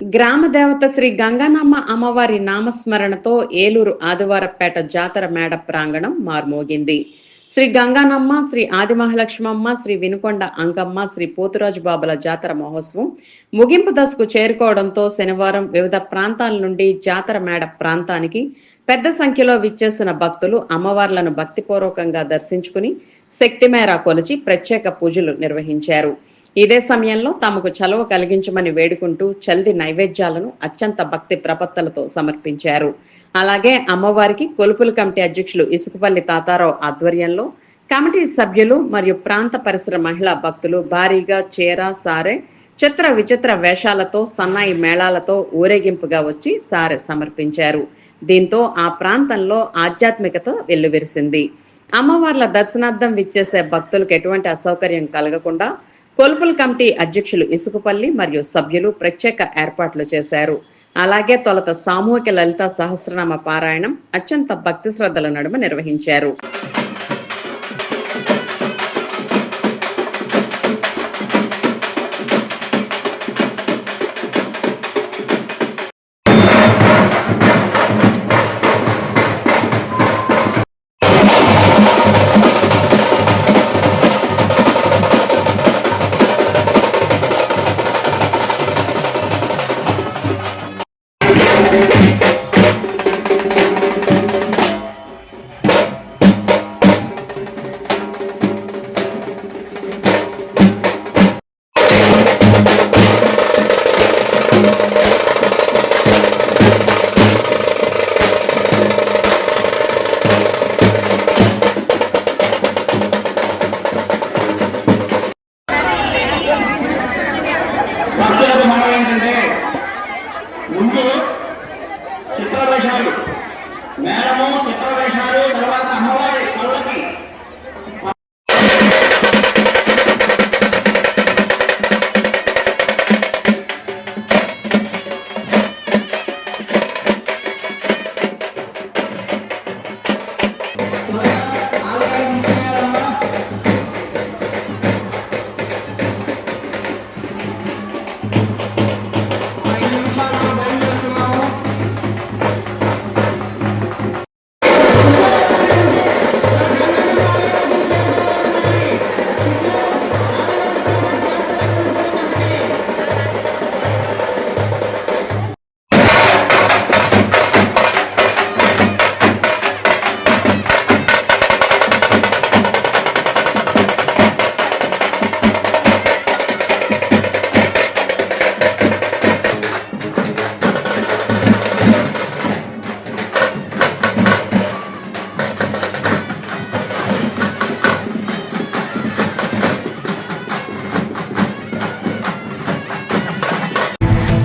గ్రామ దేవత శ్రీ గంగానమ్మ అమ్మవారి నామస్మరణతో ఏలూరు ఆదివారపేట జాతర మేడ ప్రాంగణం మార్మోగింది. శ్రీ గంగానమ్మ శ్రీ ఆదిమహాలక్ష్మమ్మ శ్రీ వినుకొండ అంకమ్మ శ్రీ పోతురాజు బాబుల జాతర మహోత్సవం ముగింపు దశకు చేరుకోవడంతో శనివారం వివిధ ప్రాంతాల నుండి జాతర మేడ ప్రాంతానికి పెద్ద సంఖ్యలో విచ్చేసిన భక్తులు అమ్మవార్లను భక్తిపూర్వకంగా దర్శించుకుని శక్తి మేర కొలిచి ప్రత్యేక పూజలు నిర్వహించారు. ఇదే సమయంలో తమకు చలవ కలిగించమని వేడుకుంటూ చల్ది నైవేద్యాలను అత్యంత భక్తి ప్రపత్తలతో సమర్పించారు. అలాగే అమ్మవారికి కొలుపుల కమిటీ అధ్యక్షులు ఇసుకపల్లి తాతారావు ఆధ్వర్యంలో కమిటీ సభ్యులు మరియు ప్రాంత పరిసర మహిళా భక్తులు భారీగా చీర సారె చిత్ర విచిత్ర వేషాలతో సన్నాయి మేళాలతో ఊరేగింపుగా వచ్చి సారె సమర్పించారు. దీంతో ఆ ప్రాంతంలో ఆధ్యాత్మికత వెల్లువిరిసింది. అమ్మవార్ల దర్శనార్థం విచ్చేసే భక్తులకు ఎటువంటి అసౌకర్యం కలగకుండా కొలుపుల కమిటీ అధ్యక్షులు ఇసుకపల్లి మరియు సభ్యులు ప్రత్యేక ఏర్పాట్లు చేశారు. అలాగే తొలత సామూహిక లలిత సహస్రనామ పారాయణం అత్యంత భక్తి శ్రద్ధల నడుమ నిర్వహించారు. వేషాలు మేళము చిత్ర వేషాలు తర్వాత అమ్మవారి